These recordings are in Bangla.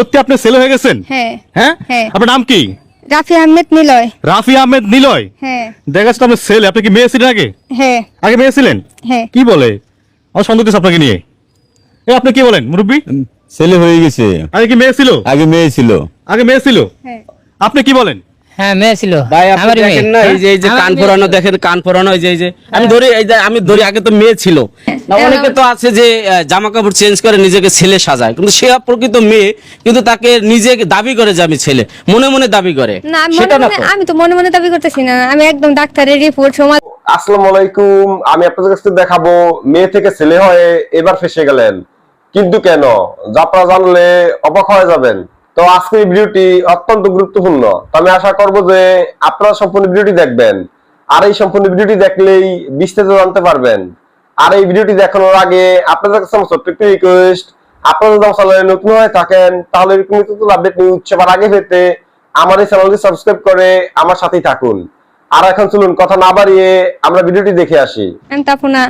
সত্যি আপনি ছেলে হয়ে গেছেন? হ্যাঁ। হ্যাঁ? হ্যাঁ। আপনার নাম কি? রাফি আহমেদ নিলয়। রাফি আহমেদ নিলয়? হ্যাঁ। দেখা যাচ্ছে তো আপনার ছেলে আপনি কি মেয়ে ছিলেন আগে? হ্যাঁ। আগে মেয়ে ছিলেন? হ্যাঁ। কি বলে? আমার সন্দেহ আপনাকে নিয়ে। এ আপনি কি বলেন মুরব্বী? ছেলে হয়ে গেছে। আগে কি মেয়ে ছিল? আগে মেয়ে ছিল। আগে মেয়ে ছিল? হ্যাঁ। আপনি কি বলেন? হ্যাঁ মেয়ে ছিল। ভাই আপনি দেখেন না এই যে এই যে কান মেয়ে। দেখেন কান এই যে এই যে। আমি ধরি এই যে আমি ধরি আগে তো মেয়ে ছিল। না অনেকে তো আছে যে জামা কাপড় চেঞ্জ করে নিজেকে ছেলে সাজায়। কিন্তু সে প্রকৃত মেয়ে কিন্তু তাকে নিজে দাবি করে যে আমি ছেলে। মনে মনে দাবি করে। না আমি সেটা না তো। আমি তো মনে মনে দাবি করতেছি না। আমি একদম ডাক্তারের রিপোর্ট সমাজ আসসালামু আলাইকুম। আমি আপনাদের কাছে দেখাবো মেয়ে থেকে ছেলে হয়ে এবার ফেসে গেলেন। কিন্তু কেন? যা জানলে অবাক হয়ে যাবেন। তো আজকে এই ভিডিওটি অত্যন্ত গুরুত্বপূর্ণ। তো আমি আশা করব যে আপনারা সম্পূর্ণ ভিডিওটি দেখবেন। আর এই সম্পূর্ণ ভিডিওটি দেখলেই বিস্তারিত জানতে পারবেন। আর এই ভিডিওটি দেখানোর আগে আপনাদের কাছে আমার ছোট্ট একটি রিকোয়েস্ট আপনারা যদি চ্যানেলে নতুন হয়ে থাকেন, তাহলে এরকম নতুন আপডেট নিউজ সবার আগে পেতে আমার এই চ্যানেলটি সাবস্ক্রাইব করে আমার সাথেই থাকুন। আর এখন চলুন, কথা না বাড়িয়ে আমরা ভিডিওটি দেখে আসি। তাপনা।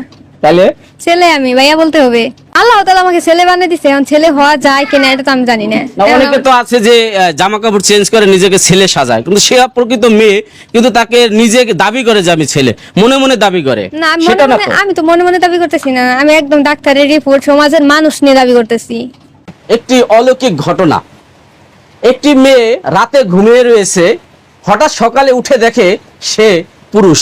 তাহলে? ছেলে আমি ভাইয়া বলতে হবে। আল্লাহ তাআলা আমাকে ছেলে বানিয়ে দিছে এখন ছেলে হওয়া যায় কিনা এটা তো আমি জানি না। অনেকে তো আছে যে জামা কাপড় চেঞ্জ করে নিজেকে ছেলে সাজায় কিন্তু সে প্রকৃত মেয়ে কিন্তু তাকে নিজে দাবি করে যে আমি ছেলে মনে মনে দাবি করে। না। আমি তো মনে মনে দাবি করতেছি না আমি একদম ডাক্তারের রিপোর্ট সমাজের মানুষ নিয়ে দাবি করতেছি। একটি অলৌকিক ঘটনা। একটি মেয়ে রাতে ঘুমিয়ে রয়েছে হঠাৎ সকালে উঠে দেখে সে পুরুষ।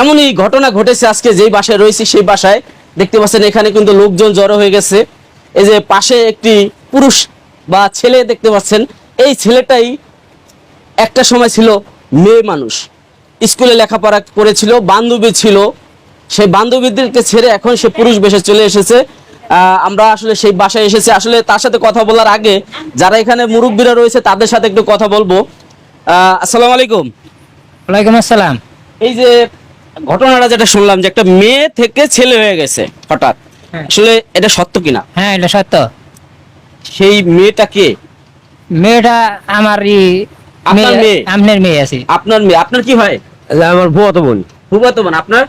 এমনই ঘটনা ঘটেছে আজকে যেই বাসায় রয়েছে সেই বাসায়। দেখতে পাচ্ছেন এখানে কিন্তু লোকজন জড়ো হয়ে গেছে। এই যে পাশে একটি পুরুষ বা ছেলে দেখতে পাচ্ছেন এই ছেলেটাই একটা সময় ছিল মেয়ে মানুষ। স্কুলে লেখাপড়া করেছিল বান্ধবী ছিল। সেই বান্ধবীদেরকে ছেড়ে এখন সে পুরুষ বেশে চলে এসেছে। আমরা আসলে সেই বাসায় এসেছি। আসলে তার সাথে কথা বলার আগে যারা এখানে মুরব্বীরা রয়েছে তাদের সাথে একটু কথা বলব। আহ, আসসালামু আলাইকুম। ওয়ালাইকুম আসসালাম। এই যে ঘটনাটা যেটা শুনলাম যে একটা মেয়ে থেকে ছেলে হয়ে গেছে হঠাৎ। আসলে এটা সত্য কিনা? হ্যাঁ এটা সত্য। সেই মেয়েটা কে? মেয়েটা আমার আপনার মেয়ে? আপনার মেয়ে আছে। আপনার মেয়ে। আপনার কি হয়? আমার ভুয়াতো বোন। ফুফাতো বোন আপনার?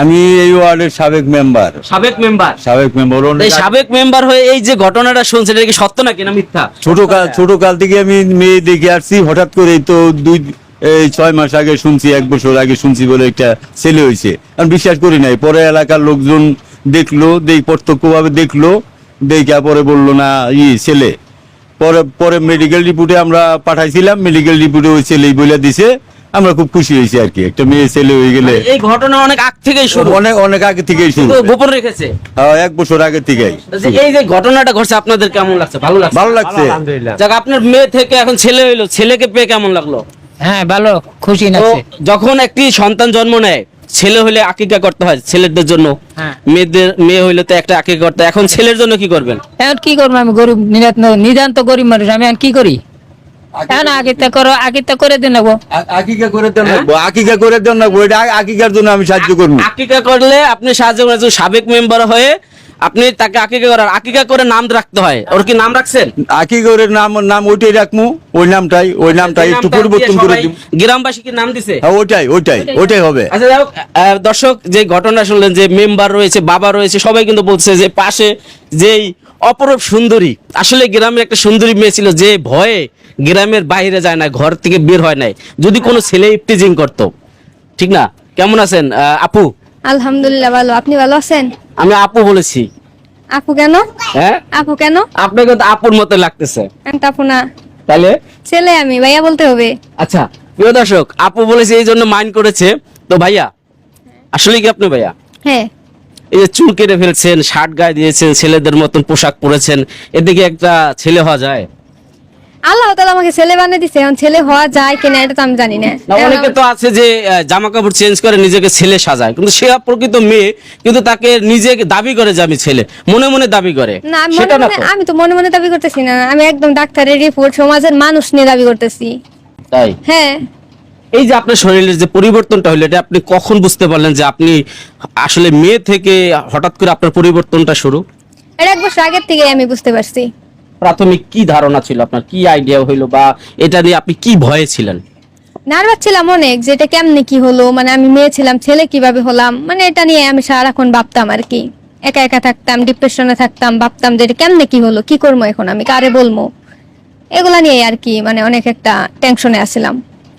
আমি এই ওয়ার্ডের সাবেক মেম্বার। সাবেক মেম্বার। সাবেক মেম্বার এই সাবেক মেম্বার হয়ে এই যে ঘটনাটা শুনছেন এটা কি সত্য নাকি না মিথ্যা? ছোট কাল ছোট কাল থেকে আমি মেয়ে দেখে আসছি হঠাৎ করে তো দুই এই ছয় মাস আগে শুনছি এক বছর আগে শুনছি বলে একটা ছেলে হয়েছে। আমি বিশ্বাস করি নাই পরে এলাকার লোকজন দেখল দেখ প্রত্যক্ষভাবে দেখল দেখে পরে বলল না ই ছেলে। পরে পরে মেডিকেল রিপোর্টে আমরা পাঠাইছিলাম মেডিকেল রিপোর্টে ওই ছেলেই বলে দিছে। আমরা খুব খুশি হয়েছি আর কি একটা মেয়ে ছেলে হয়ে গেলে। এই ঘটনা অনেক আগ থেকেই শুরু। অনেক অনেক আগে থেকেই শুরু। গোপন রেখেছে? হ্যাঁ, এক বছর আগে থেকেই। এই যে ঘটনাটা ঘটছে আপনাদের কেমন লাগছে? ভালো লাগছে? ভালো লাগছে। যাক আপনার মেয়ে থেকে এখন ছেলে হইল ছেলেকে পেয়ে কেমন লাগল? হ্যাঁ ভালো খুশি তো লাগছে যখন একটি সন্তান জন্ম নেয় ছেলে হলে আকিকা করতে হয় ছেলেদের জন্য। হ্যাঁ। মেয়েদের মেয়ে হইলে তো একটা আকিকা করতে এখন ছেলের জন্য কি করবেন? এখন কি করব আমি? গরিব নিরাত নিদান্ত গরিব মানুষ আমি এখন কি করি? এখন আগিতে করো আগিতে করে দিয়ে নেব। আকিকা করে দেন না আকিকা করে দেন না এটা আকিকার জন্য আমি সাহায্য করব। আকিকা করলে আপনি সাহায্য করেন সাবেক মেম্বার হয়ে আপনি তাকে আকিকা করার আকিকা করে নাম রাখতে হয়। ওর কি নাম রাখছেন? আকিগরের নাম নাম ওইটাই রাখমু ওই নামটাই ওই নামটাই একটু পরিবর্তন করে দিব গ্রামবাসী কি নাম দিছে? হ্যাঁ ওইটাই ওইটাই ওইটাই। হবে। আচ্ছা যাই হোক, আহ, দর্শক যে ঘটনা শুনলেন যে মেম্বার রয়েছে বাবা রয়েছে সবাই কিন্তু বলছে যে পাশে যেই অপরূপ সুন্দরী আসলে গ্রামের একটা সুন্দরী মেয়ে ছিল যে ভয়ে গ্রামের বাইরে যায় না ঘর থেকে বের হয় নাই। যদি কোনো ছেলে ইফটিজিং করতো। ঠিক না? কেমন আছেন? আহ, আপু? আলহামদুলিল্লাহ ভালো। আপনি ভালো আছেন? আমি আপু বলেছি। আপু কেন? হ্যাঁ? আপু কেন? আপনাকে তো আপুর মতো লাগতেছে। আমি তাপনা তাহলে? ছেলে আমি ভাইয়া বলতে হবে। আচ্ছা প্রিয় দর্শক আপু বলেছে এই জন্য মাইন্ড করেছে। তো ভাইয়া আসলে কি আপনি ভাইয়া? হ্যাঁ। এই যে চুল কেটে ফেলছেন শার্ট গায়ে দিয়েছেন ছেলেদের মতন পোশাক পরেছেন এদিকে একটা ছেলে হওয়া যায়। আল্লাহ তাআলা আমাকে ছেলে বানিয়ে দিছে এখন ছেলে হওয়া যায় কিনা এটা তো আমি জানি না। অনেকে তো আছে যে জামা কাপড় চেঞ্জ করে নিজেকে ছেলে সাজায় কিন্তু সে প্রকৃত মেয়ে কিন্তু তাকে নিজে দাবি করে যে আমি ছেলে মনে মনে দাবি করে। না। আমি তো। মনে মনে দাবি করতেছি না আমি একদম ডাক্তারের রিপোর্ট সমাজের মানুষ নিয়ে দাবি করতেছি। তাই? হ্যাঁ। এই যে আপনার শরীরের যে পরিবর্তনটা হলো এটা আপনি কখন বুঝতে পারলেন যে আপনি আসলে মেয়ে থেকে হঠাৎ করে আপনার পরিবর্তনটা শুরু? এটা এক বছর আগের থেকে আমি বুঝতে পারছি। প্রাথমিক কি ধারণা ছিল আপনার? কি আইডিয়া হইল বা এটা নিয়ে আপনি কি ভয়ে ছিলেন? নার্ভাস ছিলাম অনেক যে এটা কেমনে কি হলো মানে আমি মেয়ে ছিলাম, ছেলে কীভাবে হলাম মানে এটা নিয়ে আমি সারাক্ষণ ভাবতাম আর কি। একা একা থাকতাম ডিপ্রেশনে থাকতাম, ভাবতাম যে এটা কেমনে কি হলো, কি করব এখন আমি, কারে বলব? এগুলা নিয়ে আর কি মানে অনেক একটা টেনশনে আছিলাম।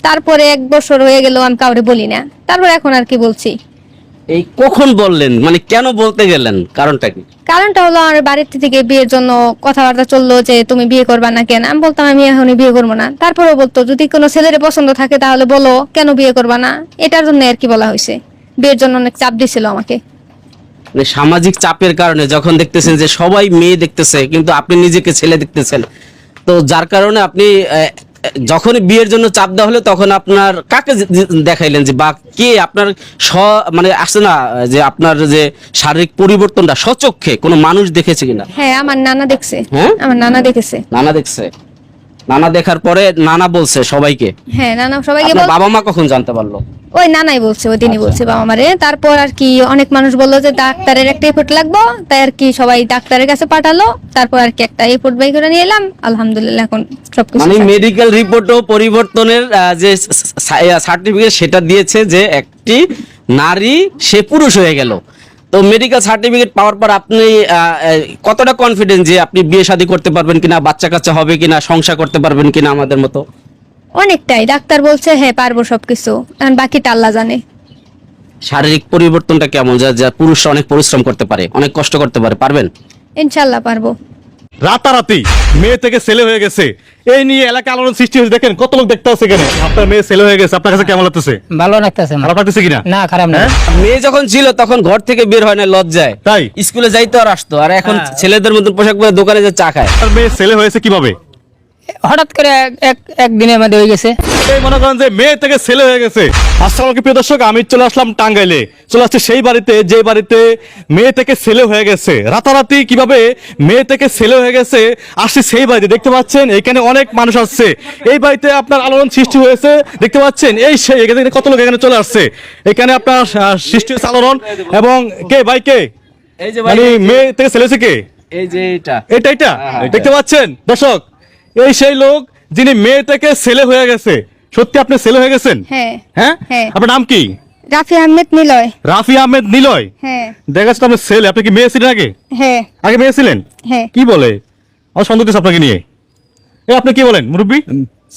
তারপরে এক বছর হয়ে গেল, আমি কাউরে বলি না। তারপর এখন আর কি বলছি। এই কখন বললেন? মানে কেন বলতে গেলেন? কারণটা কি? কারণটা হলো আমার বাড়ির থেকে বিয়ের জন্য কথাবার্তা চলল যে তুমি বিয়ে করবা না কেন? আমি বলতাম আমি এখনই বিয়ে করব না। তারপরেও বলতো যদি কোনো ছেলের পছন্দ থাকে তাহলে বলো কেন বিয়ে করবা না? এটার জন্য আর কি বলা হয়েছে। বিয়ের জন্য অনেক চাপ দিছিল আমাকে। মানে সামাজিক চাপের কারণে যখন দেখতেছেন যে সবাই মেয়ে দেখতেছে কিন্তু আপনি নিজেকে ছেলে দেখতেছেন। তো যার কারণে আপনি আহ, যখনই বিয়ের জন্য চাপ দেওয়া হলো তখন আপনার কাকে দেখাইলেন যে বা কে আপনার স মানে আসছে না যে আপনার যে শারীরিক পরিবর্তনটা সচক্ষে কোনো মানুষ দেখেছে কিনা? হ্যাঁ আমার নানা দেখছে। হ্যাঁ? আমার নানা দেখেছে। নানা দেখছে? নানা দেখার পরে নানা বলছে সবাইকে। হ্যাঁ নানা সবাইকে আপনার বাবা মা কখন জানতে পারল? ওই নানাই বলছে ওই দিনই বলছে বাবা মারে তারপর আর কি অনেক মানুষ বলল যে ডাক্তারের একটা রিপোর্ট লাগবো। তাই আর কি সবাই ডাক্তারের কাছে পাঠালো। তারপর আর কি একটা রিপোর্ট বাই করে নিয়ে এলাম। আলহামদুলিল্লাহ এখন সবকিছু মানে। মেডিকেল রিপোর্টও পরিবর্তনের আহ, যে সার্টিফিকেট সেটা দিয়েছে যে একটি নারী সে পুরুষ হয়ে গেল। তো মেডিকেল সার্টিফিকেট পাওয়ার পর আপনি কতটা কনফিডেন্স যে আপনি বিয়ে শাদী করতে পারবেন কিনা বাচ্চা কাচ্চা হবে কিনা সংসার করতে পারবেন কিনা আমাদের মতো? অনেকটাই। ডাক্তার বলছে হ্যাঁ পারব সবকিছু। এখন বাকিটা আল্লাহ জানে। শারীরিক পরিবর্তনটা কেমন? যা যা পুরুষরা অনেক পরিশ্রম করতে পারে অনেক কষ্ট করতে পারে পারবেন? ইনশাল্লাহ পারব। রাতারাতি। মেয়ে থেকে ছেলে হয়ে গেছে। এই নিয়ে এলাকা আলোড়ন সৃষ্টি হয়েছে। দেখেন কত লোক দেখতে আছে এখানে। আপনার মেয়ে ছেলে হয়ে গেছে। আপনার কাছে কেমন লাগতেছে? ভালো লাগতেছে ভালো লাগতেছে কিনা? না খারাপ না। হ্যাঁ? মেয়ে যখন ছিল তখন ঘর থেকে বের হয় না লজ্জায়। তাই? স্কুলে যাইতো আর আসতো। আর এখন ছেলেদের মতন পোশাক পরে দোকানে যে চা খায়। আর মেয়ে ছেলে হয়েছে কীভাবে? হঠাৎ করে এক- এক একদিনের মধ্যে হয়ে গেছে। মনে করেন যে মেয়ে থেকে ছেলে হয়ে গেছে। আসসালামু আলাইকুম প্রিয় দর্শক আমি চলে আসলাম টাঙ্গাইলে। চলে আসছে সেই বাড়িতে যে বাড়িতে মেয়ে থেকে ছেলে হয়ে গেছে। রাতারাতি কীভাবে মেয়ে থেকে ছেলে হয়ে গেছে আসছে সেই বাড়িতে। দেখতে পাচ্ছেন এখানে অনেক মানুষ আসছে। এই বাড়িতে আপনার আলোড়ন সৃষ্টি হয়েছে দেখতে পাচ্ছেন এই সেই এখানে কত লোক এখানে চলে আসছে। এখানে আপনার সৃষ্টি হয়েছে আলোড়ন। এবং কে ভাই কে? এই যে মানে মেয়ে থেকে ছেলে হয়েছে কে? এই যে এটা এটা? এটা দেখতে পাচ্ছেন দর্শক? এই সেই লোক যিনি মেয়ে থেকে ছেলে হয়ে গেছে। সত্যি আপনি ছেলে হয়ে গেছেন? হ্যাঁ হ্যাঁ? হ্যাঁ। আপনার নাম কি? রাফি আহমেদ নিলয়। রাফি আহমেদ নিলয়? হ্যাঁ। দেখা যাচ্ছে আপনার ছেলে আপনি কি মেয়ে ছিলেন আগে? হ্যাঁ। আগে মেয়ে ছিলেন? হ্যাঁ। কি বলে? আমার সন্দেহ আপনাকে নিয়ে। এ আপনি কি বলেন মুরব্বী?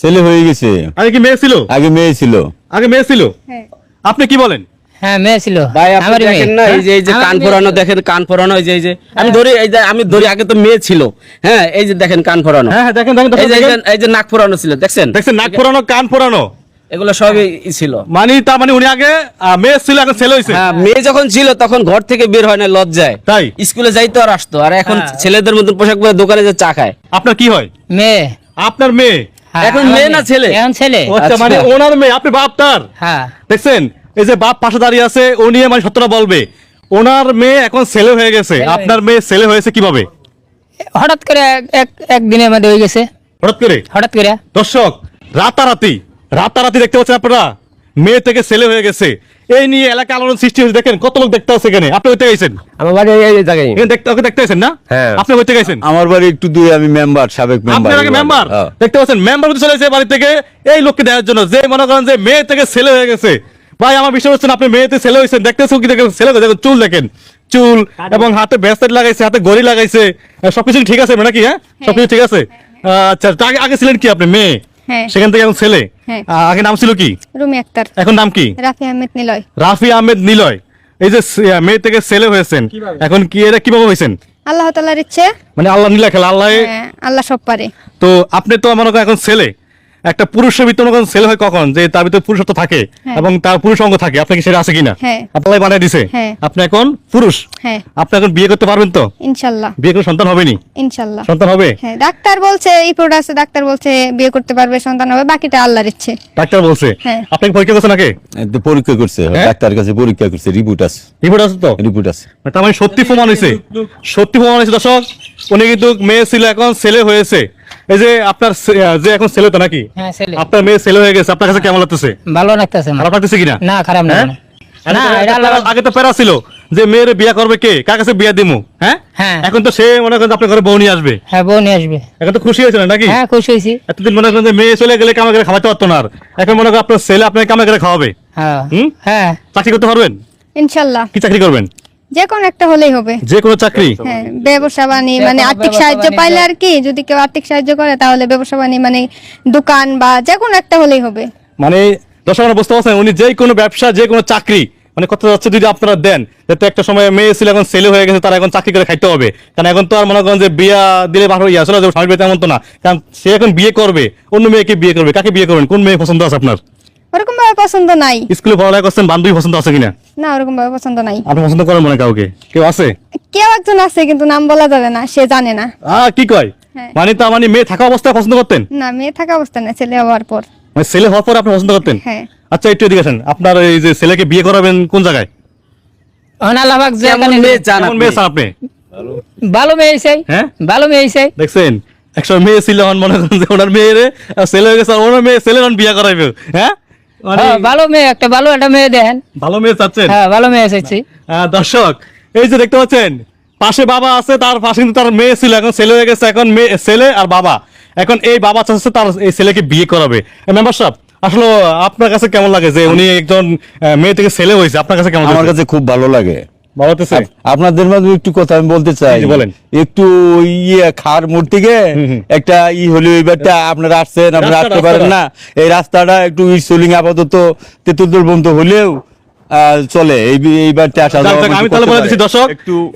ছেলে হয়ে গেছে। আগে কি মেয়ে ছিল? আগে মেয়ে ছিল। আগে মেয়ে ছিল? হ্যাঁ। আপনি কি বলেন? হ্যাঁ মেয়ে ছিল। ভাই আপনি দেখেন না এই যে এই যে কান মেয়ে। ফোরানো দেখেন কান ফোরানো এই যে এই যে। আমি ধরি এই যে আমি ধরি আগে তো মেয়ে ছিল। হ্যাঁ এই যে দেখেন কান ফোরানো হ্যাঁ হ্যাঁ দেখেন দেখেন এই যে এই যে- নাক ফোরানো ছিল দেখছেন? দেখছেন নাক ফোরানো কান ফোরানো এগুলো সবই ছিল। মানে তার মানে উনি আগে মেয়ে ছিল এখন ছেলে হয়েছে হ্যাঁ মেয়ে যখন ছিল তখন ঘর থেকে বের হয় না লজ্জায়। তাই? স্কুলে যাইতো আর আসতো। আর এখন ছেলেদের মতন পোশাক পরে দোকানে যে চা খায়। আপনার কি হয়? মেয়ে। আপনার মেয়ে? হ্যাঁ, এখন মেয়ে না ছেলে? এখন ছেলে। আচ্ছা মানে আচ্ছা। ওনার মেয়ে আপনি বাপ তার হ্যাঁ। দেখছেন? এই যে বাপ পাশে দাঁড়িয়ে আছে ও নিয়ে মানে সত্যটা বলবে। ওনার মেয়ে এখন ছেলে হয়ে গেছে। আপনার মেয়ে ছেলে হয়েছে কীভাবে? হঠাৎ করে এক- এক একদিনের মধ্যে হয়ে গেছে। হঠাৎ করে? হঠাৎ করে। দর্শক রাতারাতি রাতারাতি দেখতে পাচ্ছেন আপনারা? মেয়ে থেকে ছেলে হয়ে গেছে। এই নিয়ে এলাকা আলোড়ন সৃষ্টি হয়েছে। দেখেন কত লোক দেখতে আছে এখানে। আপনি হইতে গেছেন? আমার বাড়ি এই জায়গায়। এখানে দেখতে ওকে দেখতে গেছেন না? হ্যাঁ। আপনি হইতে গেছেন? আমার বাড়ি একটু দূরে আমি মেম্বার সাবেক মেম্বার। আপনার আগে মেম্বার? দেখতে পাচ্ছেন মেম্বার চলে এসেছে বাড়ি থেকে। এই লোককে দেওয়ার জন্য যে মনে করেন যে মেয়ে থেকে ছেলে হয়ে গেছে। ভাই আমার বিষয় হচ্ছে আপনি মেয়েতে ছেলে হয়েছেন দেখতেছেন কি দেখেন? ছেলে দেখেন চুল দেখেন। চুল এবং হাতে ব্যাসলেট লাগাইছে হাতে ঘড়ি লাগাইছে। সবকিছু ঠিক আছে নাকি হ্যাঁ? সবকিছু ঠিক আছে? আচ্ছা আগে আগে ছিলেন কি আপনি মেয়ে? হ্যাঁ। সেখান থেকে এখন ছেলে? হ্যাঁ। আগে নাম ছিল কি? রুমি আক্তার। এখন নাম কি? রাফি আহমেদ নিলয়। রাফি আহমেদ নিলয়। এই যে মেয়ে থেকে ছেলে হয়েছেন এখন কি এটা কীভাবে হয়েছেন? আল্লাহ তালার ইচ্ছে। মানে আল্লাহ নীলা খেলা আল্লাহ হ্যাঁ, আল্লাহ সব পারে। তো আপনি তো আমার এখন ছেলে একটা পুরুষের ভিতরে মনে করেন ছেলে হয় কখন? যে তার ভিতরে পুরুষত্ব থাকে হ্যাঁ। এবং তার পুরুষ অঙ্গ থাকে। আপনি কি সেটা আছে কিনা? হ্যাঁ। আপনার বানিয়ে দিছে। হ্যাঁ। আপনি এখন পুরুষ। হ্যাঁ। আপনি এখন বিয়ে করতে পারবেন তো? ইনশাল্লাহ। বিয়ে করে সন্তান হবে নি ইনশাল্লাহ। সন্তান হবে? হ্যাঁ ডাক্তার বলছে এই প্রোডাক্ট আছে ডাক্তার বলছে বিয়ে করতে পারবে সন্তান হবে বাকিটা আল্লাহর ইচ্ছে। ডাক্তার বলছে? হ্যাঁ। আপনি পরীক্ষা করছেন আগে? তো পরীক্ষা করছে হ্যাঁ? ডাক্তার কাছে পরীক্ষা করছে রিপোর্ট আছে। রিপোর্ট আছে তো? রিপোর্ট আছে। তার মানে সত্যি প্রমাণ হয়েছে। সত্যি প্রমাণ হয়েছে দর্শক। উনি কিন্তু মেয়ে ছিল এখন ছেলে হয়েছে। এই যে আপনার যে এখন ছেলে তো নাকি? হ্যাঁ ছেলে। আপনার মেয়ে ছেলে হয়ে গেছে আপনার কাছে কেমন লাগতেছে? ভালো লাগতেছে। খারাপ লাগতেছে কিনা? না খারাপ না হ্যাঁ? আগে তো- প্যারা ছিল যে মেয়ের বিয়া করবে কে? কার কাছে বিয়া দিমু? হ্যাঁ? হ্যাঁ। এখন তো সে মনে করেন আপনার ঘরে বউ নিয়ে আসবে। হ্যাঁ বউ নিয়ে আসবে। এখন তো খুশি হয়েছিল নাকি? হ্যাঁ খুশি হয়েছি। এতদিন মনে করেন যে মেয়ে চলে গেলে কামে করে খাওয়াতে পারতো না আর। এখন মনে করেন আপনার ছেলে আপনাকে কামে করে খাওয়াবে। হ্যাঁ। হ্যাঁ। চাকরি করতে পারবেন? ইনশাল্লাহ। কি চাকরি করবেন? যে কোনো একটা হলেই হবে। যে কোনো চাকরি? হ্যাঁ ব্যবসা বাণী মানে আর্থিক সাহায্য পাইলে আর কি যদি কেউ আর্থিক সাহায্য করে তাহলে ব্যবসা বাণী মানে দোকান বা যে কোনো একটা হলেই হবে। মানে দর্শক বুঝতে পারছেন উনি যে কোনো ব্যবসা যে কোনো চাকরি মানে কথা যাচ্ছে যদি আপনারা দেন যাতে একটা সময় মেয়ে ছিল এখন ছেলে হয়ে গেছে তারা এখন চাকরি করে খাইতে হবে। কারণ এখন তো আর মনে করেন যে বিয়া দিলে বারো ইয়া চলে যাবে স্বামীর বাড়িতে এমন তো না। কারণ সে এখন বিয়ে করবে অন্য মেয়েকে বিয়ে করবে কাকে বিয়ে করবেন? কোন মেয়ে পছন্দ আছে আপনার? ওরকম ভাবে পছন্দ নাই। স্কুলে পড়ালেখা করছেন বান্ধবী পছন্দ আছে কিনা? না ওরকম ভাবে পছন্দ নাই। আপনি পছন্দ করেন মনে কাউকে? কেউ আছে? কেউ একজন আছে কিন্তু নাম বলা যাবে না সে জানে না। আহ কি কয়? হ্যাঁ। মানে তা মানে মেয়ে থাকা অবস্থায় পছন্দ করতেন? না মেয়ে থাকা অবস্থা না ছেলে হওয়ার পর। মানে ছেলে হওয়ার পর আপনি পছন্দ করতেন? হ্যাঁ। আচ্ছা একটু এদিকে আসেন। আপনার এই যে ছেলেকে বিয়ে করাবেন কোন জায়গায়? অনালাভাগ মেয়ে চান কেমন মেয়ে চান আপনি? ভালো মেয়ে চাই। হ্যাঁ? ভালো মেয়ে চাই। দেখছেন? একসময় মেয়ে ছিল মনে করেন যে ওনার মেয়েরে ছেলে হয়ে গেছে ওনার মেয়ে ছেলে বিয়ে করাইবে। হ্যাঁ, ভালো মেয়ে একটা ভালো একটা মেয়ে দেন ভালো মেয়ে চাচ্ছেন? হ্যাঁ ভালো মেয়ে চাইছি। দর্শক এই যে দেখতে পাচ্ছেন পাশে বাবা আছে তার পাশে কিন্তু তার মেয়ে ছিল এখন ছেলে হয়ে গেছে এখন মেয়ে ছেলে আর বাবা। এখন এই বাবা চাচ্ছে তার এই ছেলেকে বিয়ে করাবে। মেম্বার সাহেব আসলে আপনার কাছে কেমন লাগে যে উনি একজন মেয়ে থেকে ছেলে হয়েছে? আপনার কাছে কেমন আমার আমার কাছে খুব ভালো লাগে। আপনাদের মাঝে একটু কথা আমি বলতে চাই বলেন। একটু ইয়ে খার মূর্তি থেকে হুম। একটা ই হলো এবারটা আপনারা আসছেন আপনারা আসতে পারেন না এই রাস্তাটা একটু ইসলিং আপাতত তেতুল বন্ধ হলেও চলে। এই এইবারটা আসা যাক, যাওয়া যাক, আমি তাহলে বলে দিচ্ছি দর্শক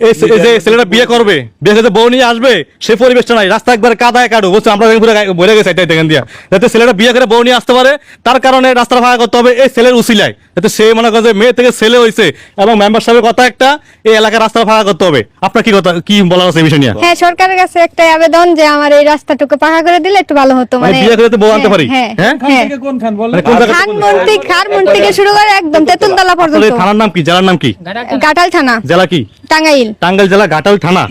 এই যে ছেলেটা বিয়ে করবে বিয়ে করতে বউ নিয়ে আসবে সেই পরিবেশটা নাই। রাস্তা একবার কাদায় কাটু বুঝছ? আমরা বলে গেছে এটাই দেখেন দিয়া। যাতে ছেলেটা বিয়ে করে বউ নিয়ে আসতে পারে তার কারণে রাস্তা ভাড়া করতে হবে এই ছেলের উসিলায়। যাতে সে মনে করে যে মেয়ে থেকে ছেলে হয়েছে এবং মেম্বার সাহেবের কথা একটা এই এলাকার রাস্তা ভাড়া করতে হবে। আপনার কি কথা কি বলার আছে এই বিষয় নিয়ে? হ্যাঁ সরকারের কাছে একটা আবেদন যে আমার এই রাস্তাটুকু পাকা করে দিলে একটু ভালো হতো। মানে মানে বিয়ে করে তো বউ আনতে হ্যাঁ, পারি? হ্যাঁ হ্যাঁ? হ্যাঁ। মানে কোন জায়গা খানমন্ত্রী খানমন্ত্রী থেকে শুরু করে একদম তেতুলতলা আপনার পর্যন্ত। থানার নাম কি? জেলার নাম কি? গাটাল থানা। জেলা কি? টাঙ্গাইল। টাঙ্গাইল জেলা ঘাটাল থানা।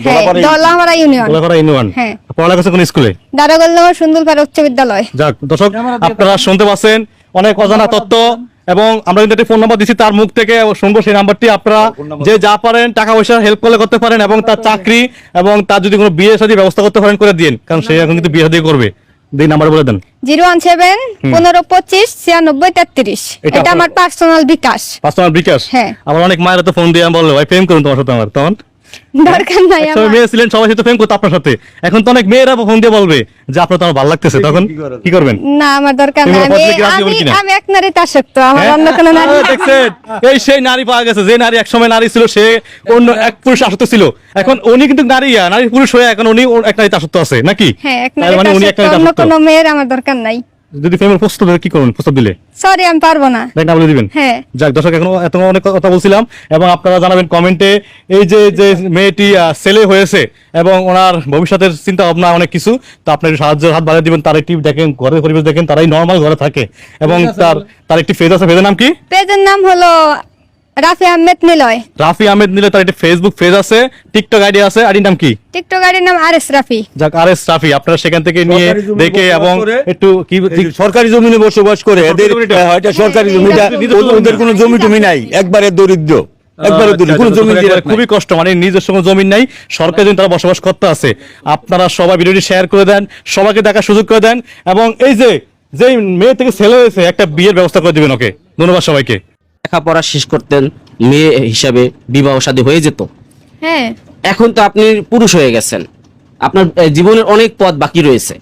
ইউনিয়ন। গোলাপাড়া ইউনিয়ন। পড়ালেখা কোন স্কুলে? দারোগোলনগর সুন্দরপাড়া উচ্চ বিদ্যালয়। যাক দর্শক আপনারা শুনতে পাচ্ছেন অনেক অজানা তথ্য এবং আমরা কিন্তু একটা ফোন নাম্বার দিচ্ছি তার মুখ থেকে শুনব সেই নাম্বারটি আপনারা যে যা পারেন টাকা পয়সা হেল্প করলে করতে পারেন এবং তার চাকরি এবং তার যদি কোনো বিয়ে শাদী ব্যবস্থা করতে পারেন করে দিন কারণ সে এখন কিন্তু বিয়ে করবে। দিন নাম্বার বলে দেন। জিরো ওয়ান সেভেন পনেরো পঁচিশ ছিয়ানব্বই তেত্রিশ। এটা এটা আমার পার্সোনাল বিকাশ। পার্সোনাল বিকাশ? হ্যাঁ। আমার অনেক মায়ের তো ফোন দিয়ে বলল ভাই প্রেম করুন তোমার সাথে আমার। তখন দরকার নাই আমার। মেয়ে ছিলেন সবাই সাথে প্রেম করতো আপনার সাথে। এখন তো অনেক মেয়েরা ফোন দিয়ে বলবে যে আপনার তো আমার ভালো লাগতেছে। তখন কি করবেন? না আমার দরকার নাই। আমি আমি আমি এক নারীতে আসক্ত আমার হ্যাঁ? অন্য কোনো নারী দেখছেন? এই সেই নারী পাওয়া গেছে যে নারী একসময় নারী ছিল সে অন্য এক পুরুষ আসক্ত ছিল। এখন উনি কিন্তু নারী আর নারী পুরুষ হয়ে এখন উনি এক নারীতে আসক্ত আছে নাকি? হ্যাঁ এক নারীতে মানে উনি এক আসক্ত অন্য কোনো মেয়ের আমার দরকার নাই। যদি প্রেমের প্রস্তুত দিলে কি করবেন? প্রস্তাব দিলে? সরি আমি পারব না। না বলে দিবেন। হ্যাঁ। যাক দর্শক এখন এত অনেক কথা বলছিলাম এবং আপনারা জানাবেন কমেন্টে এই যে যে মেয়েটি ছেলে হয়েছে এবং ওনার ভবিষ্যতের চিন্তা ভাবনা অনেক কিছু তো আপনি সাহায্য সাহায্যের হাত বাড়িয়ে দিবেন তার একটি দেখেন ঘরের পরিবেশ দেখেন তারাই নর্মাল ঘরে থাকে। এবং তার তার একটি ফেজ আছে ফেজের নাম কি? ফেজের নাম হলো রাফি আহমেদ নিলয়। রাফি আহমেদ নিলে তার একটি ফেসবুক পেজ আছে টিকটক আইডি আছে আইডির নাম কি? টিকটক আইডির নাম আর এস রাফি। যাক আর এস রাফি আপনারা সেখান থেকে নিয়ে দেখে এবং একটু কি সরকারি জমিনে বসবাস করে এদের এটা সরকারি জমিটা নিজস্ব জমি ওদের কোনো জমি টমি নাই একবারে দরিদ্র একবারে দরিদ্র কোনো জমি আচ্ছা, জিরাত খুবই কষ্ট মানে নিজস্ব কোনো জমি নাই সরকারি জমি তারা বসবাস করতে আছে। আপনারা সবাই ভিডিওটি শেয়ার করে দেন সবাইকে দেখার সুযোগ করে দেন এবং এই যে যে মেয়ে থেকে ছেলে হয়েছে একটা বিয়ের ব্যবস্থা করে দিবেন ওকে। ধন্যবাদ সবাইকে। লেখাপড়া শেষ করতেন মেয়ে হিসাবে বিবাহ শাদী হয়ে যেত। হ্যাঁ। এখন তো আপনি পুরুষ হয়ে গেছেন। আপনার জীবনের অনেক পথ বাকি রয়েছে।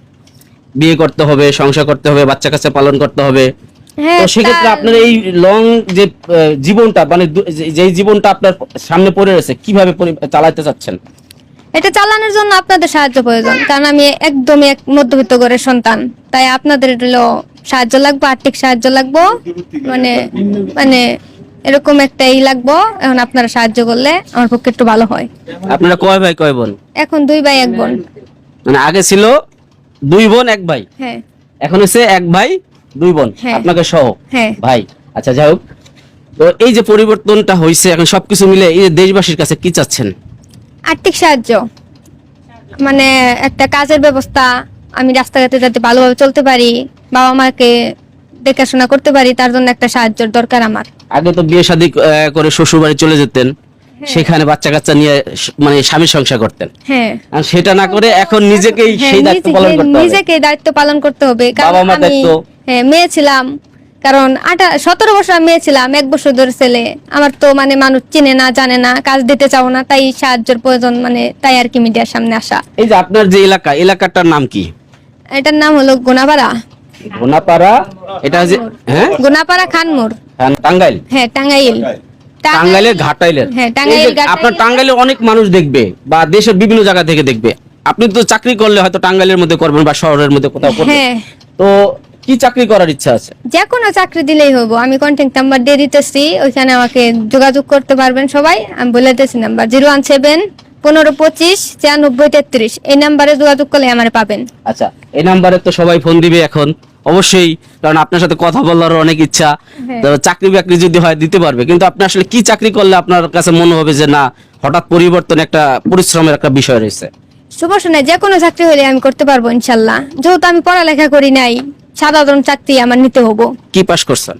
বিয়ে করতে হবে সংসার করতে হবে বাচ্চা কাচ্চা পালন করতে হবে। হ্যাঁ তো সেক্ষেত্রে আপনার এই লং যে জীবনটা মানে যে- জীবনটা আপনার সামনে পড়ে রয়েছে কীভাবে চালাতে চাচ্ছেন? এটা চালানোর জন্য আপনাদের সাহায্য প্রয়োজন। কারণ আমি একদমই এক মধ্যবিত্ত ঘরের সন্তান তাই আপনাদের হলো সাহায্য লাগবে আর্থিক সাহায্য লাগবো মানে মানে এরকম একটা ই লাগবো এখন আপনারা সাহায্য করলে আমার পক্ষে একটু ভালো হয়। আপনারা কয় ভাই কয় বোন? এখন দুই ভাই এক বোন। মানে আগে ছিল দুই বোন এক ভাই? হ্যাঁ। এখন হচ্ছে এক ভাই দুই বোন? হ্যাঁ। আপনাকে সহ? হ্যাঁ। ভাই আচ্ছা যাই হোক। তো এই যে পরিবর্তনটা হয়েছে এখন সবকিছু মিলে এই দেশবাসীর কাছে কি চাচ্ছেন? আর্থিক সাহায্য। মানে একটা কাজের ব্যবস্থা আমি রাস্তাঘাটে যাতে ভালোভাবে চলতে পারি বাবা মাকে দেখাশোনা করতে পারি তার জন্য একটা সাহায্যের দরকার আমার। আগে তো বিয়ে শাদী করে শ্বশুর বাড়ি চলে যেতেন হ্যাঁ। সেখানে বাচ্চা কাচ্চা নিয়ে মানে স্বামীর সংসার করতেন। হ্যাঁ। আর সেটা না করে এখন নিজেকেই হ্যাঁ, সেই দায়িত্ব পালন করতে হবে। নিজেকে দায়িত্ব পালন করতে হবে। কারণ বাবা দায়িত্ব। হ্যাঁ, মেয়ে ছিলাম কারণ আটা সতেরো বছর আমি ছিলাম এক বছর ধরে ছেলে। আমার তো মানে মানুষ চিনে না জানে না কাজ দিতে চাও না তাই সাহায্যের প্রয়োজন মানে তাই আর কি মিডিয়ার সামনে আসা। এই যে আপনার যে এলাকা এলাকাটার নাম কি? এটার নাম হলো গোনাপাড়া। গোনাপাড়া? এটা যে হ্যাঁ? গোনাপাড়া খানমোড়। হ্যাঁ, টাঙ্গাইল। হ্যাঁ টাঙ্গাইল। টাঙ্গাইল- টাঙ্গাইলের ঘাটাইলের। হ্যাঁ, টাঙ্গাইল। আপনার টাঙ্গাইলে অনেক মানুষ দেখবে বা দেশের বিভিন্ন জায়গা থেকে দেখবে। আপনি তো চাকরি করলে হয়তো টাঙ্গাইলের মধ্যে করবেন বা শহরের মধ্যে কোথাও করবেন। হ্যাঁ। তো কি চাকরি করার ইচ্ছা আছে? যে কোনো চাকরি দিলেই হব। আমি কন্ট্যাক্ট নাম্বার দিয়ে দিতেছি ওইখানে আমাকে যোগাযোগ করতে পারবেন সবাই। আমি বলে দিতেছি নাম্বার জিরো ওয়ান সেভেন পনেরো পঁচিশ ছিয়ানব্বই তেত্রিশ। এই নাম্বারে যোগাযোগ করলে আমার পাবেন। আচ্ছা এই নাম্বারে তো সবাই ফোন দিবে এখন। অবশ্যই কারণ আপনার সাথে কথা বলার অনেক ইচ্ছা। হ্যাঁ। তো চাকরি বাকরি যদি হয় দিতে পারবে। কিন্তু আপনি আসলে কি চাকরি করলে আপনার কাছে মনে হবে যে না হঠাৎ পরিবর্তন একটা পরিশ্রমের একটা বিষয় রয়েছে শুভ যে কোনো চাকরি হলে আমি করতে পারব ইনশাল্লাহ। যেহেতু আমি পড়ালেখা করি নাই সাধারণ চাকরি আমার নিতে হব। কি পাস করছেন?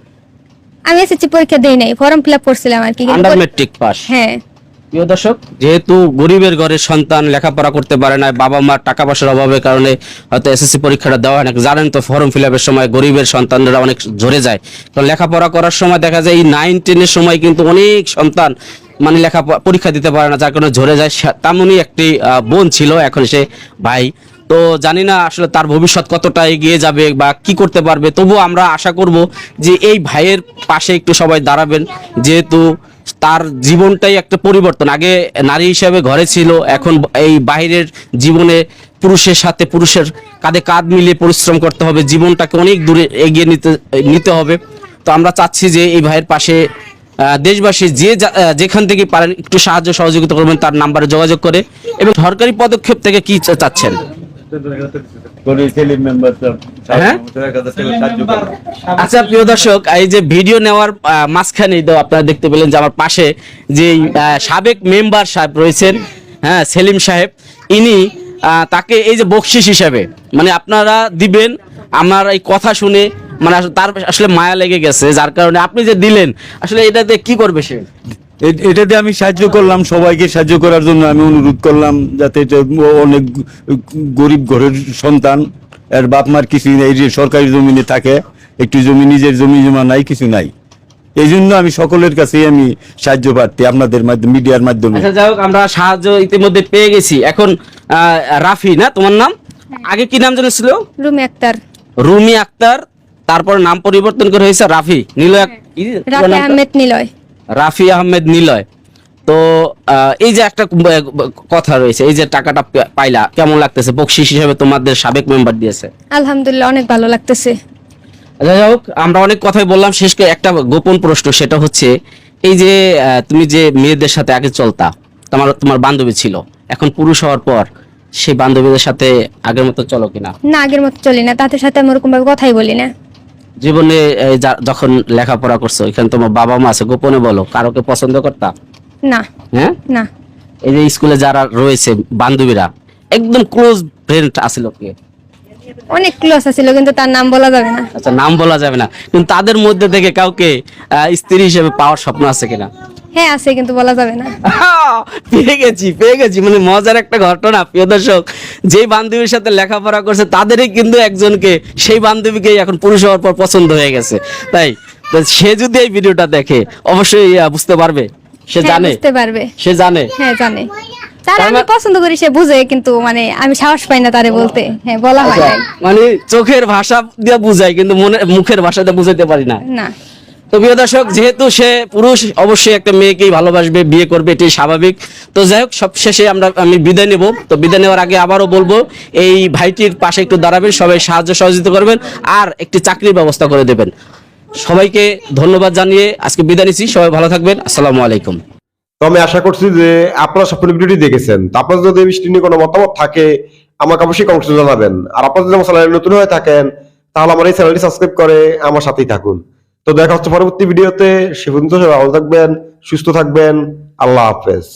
আমি এসেছি পরীক্ষা দেই নাই ফর্ম ফিল আপ করছিলাম আর কি আন্ডার মেট্রিক পাস হ্যাঁ। প্রিয় দর্শক যেহেতু গরিবের ঘরের সন্তান লেখাপড়া করতে পারে না বাবা মার টাকা পয়সার অভাবের কারণে হয়তো এসএসসি পরীক্ষাটা দেওয়া হয় না জানেন তো ফর্ম ফিল আপের সময় গরিবের সন্তানরা অনেক ঝরে যায়। তো লেখাপড়া করার সময় দেখা যায় এই নাইন টেনের সময় কিন্তু অনেক সন্তান মানে লেখা পরীক্ষা দিতে পারে না যার কারণে ঝরে যায়। তেমনই একটি বোন ছিল এখন সে ভাই। তো জানি না আসলে তার ভবিষ্যৎ কতটা এগিয়ে যাবে বা কি করতে পারবে। তবু আমরা আশা করব যে এই ভাইয়ের পাশে একটু সবাই দাঁড়াবেন। যেহেতু তার জীবনটাই একটা পরিবর্তন। আগে নারী হিসেবে ঘরে ছিল, এখন এই বাইরের জীবনে পুরুষের সাথে পুরুষের কাঁধে কাঁধ মিলিয়ে পরিশ্রম করতে হবে। জীবনটাকে অনেক দূরে এগিয়ে নিতে নিতে হবে। তো আমরা চাচ্ছি যে এই ভাইয়ের পাশে দেশবাসী যা- যেখান থেকে পারেন একটু সাহায্য সহযোগিতা করবেন, তার নাম্বারে যোগাযোগ করে। এবং সরকারি পদক্ষেপ থেকে কি চাচ্ছেন? হ্যাঁ? আচ্ছা প্রিয় দর্শক এই যে ভিডিও নেওয়ার তো আপনারা দেখতে পেলেন যে আমার পাশে যে আহ, সাবেক মেম্বার সাহেব রয়েছেন হ্যাঁ সেলিম সাহেব। ইনি আহ, তাকে এই যে বকশিস হিসাবে মানে আপনারা দিবেন আমার এই কথা শুনে মানে আসলে তার আসলে মায়া লেগে গেছে যার কারণে আপনি যে দিলেন আসলে এটাতে কি করবে সে? এটাতে আমি সাহায্য করলাম সবাইকে সাহায্য করার জন্য আমি অনুরোধ করলাম যাতে অনেক গরিব ঘরের সন্তান এর বাপ মার কিছু নেই যে সরকারি জমিনে থাকে একটু জমি নিজের জমি জমা নাই কিছু নাই। এই জন্য আমি সকলের কাছে আমি সাহায্য পাচ্ছি আপনাদের মাধ্যমে মিডিয়ার মাধ্যমে। আচ্ছা যাই হোক আমরা সাহায্য ইতিমধ্যে পেয়ে গেছি। এখন আহ, রাফি না তোমার নাম? আগে কি নাম জানা ছিল রুমে আক্তার। রুমি আক্তার তারপর নাম পরিবর্তন করে হয়েছে রাফি নিলয় পুরো রাফি আহমেদ নিলয়। রাফি আহমেদ নিলয়। তো এই যে একটা কথা রয়েছে এই যে টাকাটা পাইলা কেমন লাগতেছে? বকশিস হিসেবে তোমাদের সাবেক মেম্বার দিয়েছে। আলহামদুলিল্লাহ অনেক ভালো লাগতেছে। যাই হোক আমরা অনেক কথাই বললাম শেষ করে একটা গোপন প্রশ্ন সেটা হচ্ছে এই যে তুমি যে মেয়েদের সাথে আগে চলতা তোমার তোমার বান্ধবী ছিল এখন পুরুষ হওয়ার পর সেই বান্ধবীদের সাথে আগের মতো চলো কিনা? না আগের মতো চলি না তাদের সাথে আমি ওরকম ভাবে কথাই বলি না। জীবনে যখন লেখাপড়া করছ এখানে তোমার বাবা মা আছে গোপনে বলো কারোকে পছন্দ করতা? না। হ্যাঁ? না। এই যে স্কুলে যারা রয়েছে বান্ধবীরা একদম ক্লোজ ফ্রেন্ড আছে লোককে। অনেক ক্লোজ ছিল কিন্তু তার নাম বলা যাবে না। আচ্ছা নাম বলা যাবে না। কিন্তু তাদের মধ্যে থেকে কাউকে স্ত্রী হিসেবে পাওয়ার স্বপ্ন আছে কিনা? হ্যাঁ আছে কিন্তু বলা যাবে না। পেয়ে গেছি পেয়ে গেছি। মানে মজার একটা ঘটনা প্রিয় দর্শক। যেই বান্ধবীর সাথে লেখাপড়া করছে তাদেরই কিন্তু একজনকে সেই বান্ধবীকে এখন পুরুষ হওয়ার পর পছন্দ হয়ে গেছে। তাই সে যদি এই ভিডিওটা দেখে অবশ্যই বুঝতে পারবে। সে হ্যাঁ, জানে। বুঝতে পারবে। সে জানে। হ্যাঁ জানে। তার আমি পছন্দ করি সে বুঝে কিন্তু মানে আমি সাহস পাই না তারে বলতে। হ্যাঁ বলা হয়। নাই। মানে চোখের ভাষা দিয়ে বুঝাই কিন্তু মনে মুখের ভাষা দিয়ে বুঝাইতে পারি না। না। তো প্রিয় দর্শক যেহেতু সে পুরুষ অবশ্যই একটা মেয়েকেই ভালোবাসবে বিয়ে করবে এটাই স্বাভাবিক। তো যাই হোক সব শেষে আমরা আমি বিদায় নেব। তো বিদায় নেওয়ার আগে আবারও বলব এই ভাইটির পাশে একটু দাঁড়াবেন সবাই সাহায্য সহযোগিতা করবেন আর একটি চাকরির ব্যবস্থা করে দেবেন। সবাইকে ধন্যবাদ জানিয়ে আজকে বিদায় নিচ্ছি। সবাই ভালো থাকবেন। আসসালামু আলাইকুম। তো আমি আশা করছি যে আপনারা সফল ভিডিওটি দেখেছেন। তো আপনার যদি এই বিষয়টি নিয়ে কোনো মতামত থাকে, আমাকে অবশ্যই কমেন্টে জানাবেন। আর আপনারা যদি আমার চ্যানেলে নতুন হয়ে থাকেন, তাহলে আমার এই চ্যানেলটি সাবস্ক্রাইব করে আমার সাথেই থাকুন। তো দেখা হচ্ছে পরবর্তী ভিডিওতে সে পর্যন্ত ভালো থাকবেন, সুস্থ থাকবেন। আল্লাহ হাফেজ।